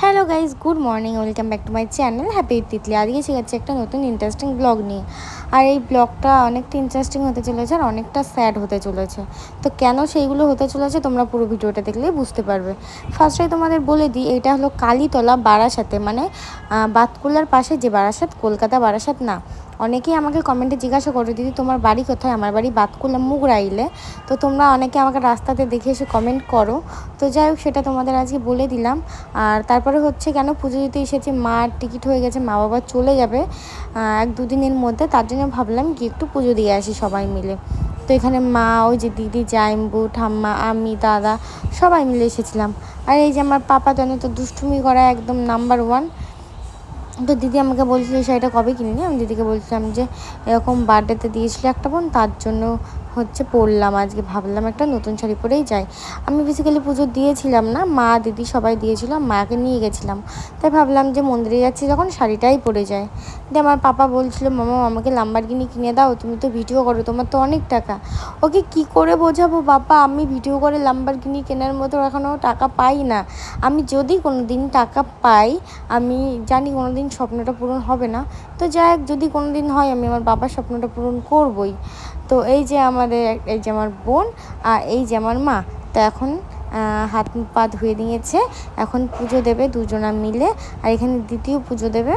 Hello guys good morning welcome back to my channel happy Titli আজকে শিখাচ্ছি একটা নতুন ইন্টারেস্টিং ব্লগ নিয়ে। আর এই ব্লগটা অনেকটা ইন্টারেস্টিং হতে চলেছে আর অনেকটা স্যাড হতে চলেছে। তো কেন সেইগুলো হতে চলেছে তোমরা পুরো ভিডিওটা দেখলেই বুঝতে পারবে। ফার্স্টে তোমাদের বলে দিই, এটা হলো কালীতলা বারাসাতে মানে বাতকুলার পাশে যে বারাসাত, কলকাতা বারাসাত না অনেকেই আমাকে কমেন্টে জিজ্ঞাসা করো, দিদি, তোমার বাড়ি কোথায়? আমার বাড়ি বাতকুলা মুগরাইলে। তো তোমরা অনেকে আমাকে রাস্তাতে দেখে এসে কমেন্ট করো। তো যাই হোক, সেটা তোমাদের আজকে বলে দিলাম। আর তারপরে হচ্ছে কেন পুজো দিতে এসেছি, মার টিকিট হয়ে গেছে, মা বাবা চলে যাবে এক দুদিনের মধ্যে। তার জন্য ভাবলাম কি একটু পুজো দিয়ে আসি সবাই মিলে। তো এখানে মা, ওই যে দিদি, জাইম্বু, ঠাম্মা, আমি, দাদা, সবাই মিলে এসেছিলাম। আর এই যে আমার পাপা জানো তো, দুষ্টুমি করা একদম নাম্বার ওয়ান তো দিদি আমাকে বলছিল শাড়িটা কবে কিনিনি আমি দিদিকে বলছিলাম যে, এরকম বার্থডেতে দিয়েছিল একটা বোন, তার জন্য হচ্ছে পরলাম, আজকে ভাবলাম একটা নতুন শাড়ি পরেই যাই। আমি বেসিক্যালি পুজো দিয়েছিলাম না, মা, দিদি সবাই দিয়েছিলাম মাকে নিয়ে গেছিলাম। তাই ভাবলাম যে মন্দিরে যাচ্ছি, যখন শাড়িটাই পরে যায় দিয়ে আমার পাপা বলছিল, মামা, আমাকে লাম্বারগিনি কিনে দাও, তুমি তো ভিডিও করো, তোমার তো অনেক টাকা। ওকে কি করে বোঝাবো বাবা আমি ভিডিও করে লাম্বারগিনি কেনার মতো এখনও টাকা পাই না। আমি যদি কোনো দিন টাকা পাই, আমি জানি কোনো দিন স্বপ্নটা পূরণ হবে না। তো যাই হোক, যদি কোনো দিন হয়, আমি আমার বাবার স্বপ্নটা পূরণ করবই। তো এই যে আমাদের, এই যে আমার বোন আর এই যে আমার মা, তো এখন হাত পা ধুয়ে নিয়েছে এখন পুজো দেবে দুজনা মিলে। আর এখানে দ্বিতীয় পুজো দেবে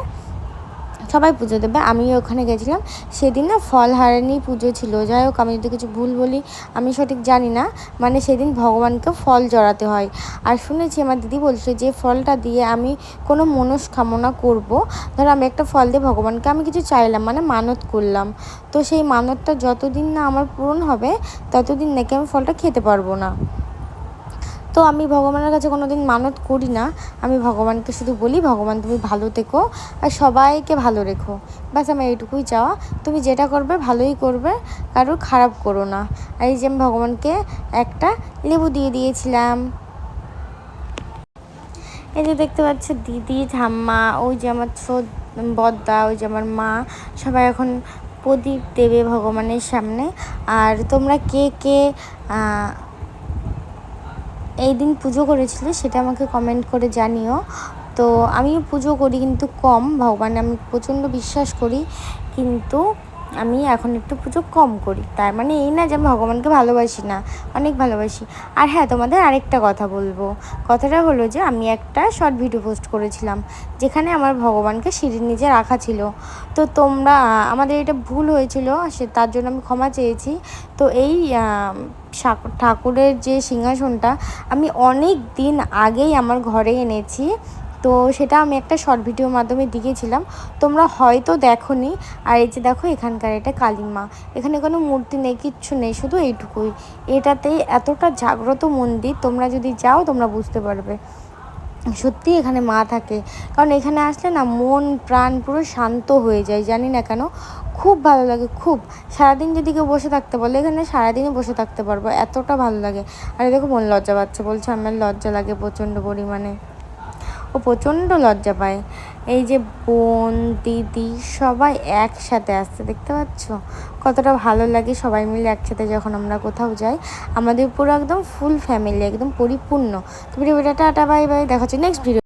সবাই পুজো দেবে, আমিও ওখানে গেছিলাম। সেদিন না ফল হারানি পুজো ছিল, যাই হোক আমি যদি কিছু ভুল বলি, আমি সঠিক জানি না মানে সেদিন ভগবানকে ফল জড়াতে হয়। আর শুনেছি আমার দিদি বলছে যে ফলটা দিয়ে আমি কোনো মনস্কামনা করব, ধরো আমি একটা ফল দিয়ে ভগবানকে আমি কিছু চাইলাম মানে মানত করলাম। তো সেই মানতটা যতদিন না আমার পূরণ হবে, ততদিন নাকি আমি ফলটা খেতে পারব না। তো আমি ভগবানের কাছে কোনো দিন মানত করি না। আমি ভগবানকে শুধু বলি, ভগবান, তুমি ভালো থেকো আর সবাইকে ভালো রেখো। ব্যাস, আমার এইটুকুই চাওয়া। তুমি যেটা করবে, ভালোই করবে। কারোর খারাপ করো না। আর এই যে আমি ভগবানকে একটা লেবু দিয়ে দিয়েছিলাম। এই যে দেখতে পাচ্ছ, দিদি ঠাম্মা ওই যে আমার ছোট বদ্দা, ওই যে আমার মা, সবাই এখন প্রদীপ দেবে ভগবানের সামনে। আর তোমরা কে কে এই দিন পুজো করেছিলে, সেটা আমাকে কমেন্ট করে জানিও। তো আমিও পুজো করি কিন্তু কম, ভগবান আমি প্রচণ্ড বিশ্বাস করি, কিন্তু আমি এখন একটু পুজো কম করি। তার মানে এই না যে আমি ভগবানকে ভালোবাসি না, অনেক ভালোবাসি। আর হ্যাঁ তোমাদের আরেকটা কথা বলব। কথাটা হলো যে, আমি একটা শর্ট ভিডিও পোস্ট করেছিলাম, যেখানে আমার ভগবানকে সিঁড়ির নিচে রাখা ছিল। তো তোমরা আমাদের এটা ভুল হয়েছিল, সে তার জন্য আমি ক্ষমা চেয়েছি। তো এই ঠাকুরের যে সিংহাসনটা আমি অনেক দিন আগেই আমার ঘরে এনেছি। তো সেটা আমি একটা শর্ট ভিডিওর মাধ্যমে দিয়েছিলাম তোমরা হয়তো দেখো নি আর এই যে দেখো, এখানকার এটা কালিমা। এখানে কোনো মূর্তি নেই, কিচ্ছু নেই, শুধু এইটুকুই। এটাতেই এতটা জাগ্রত মন্দির, তোমরা যদি যাও, তোমরা বুঝতে পারবে। সত্যি এখানে মা থাকে। কারণ এখানে আসলে না, মন, প্রাণ পুরো শান্ত হয়ে যায়, জানি না কেন। খুব ভালো লাগে, খুব। সারাদিন যদি কেউ বসে থাকতে বলে, এখানে সারাদিনই বসে থাকতে পারব, এতটা ভালো লাগে। আর দেখো, মন লজ্জা পাচ্ছে, বলছে আমার লজ্জা লাগে প্রচণ্ড পরিমাণে। ও প্রচণ্ড লজ্জা পায়। এই যে বোন, দিদি সবাই একসাথে আসছে, দেখতে পাচ্ছ? কতটা ভালো লাগে সবাই মিলে একসাথে যখন আমরা কোথাও যাই। আমাদের পুরো একদম ফুল ফ্যামিলি একদম পরিপূর্ণ। তো ভিডিওটা টাটা বাই বাই দেখা হচ্ছে নেক্সট ভিডিও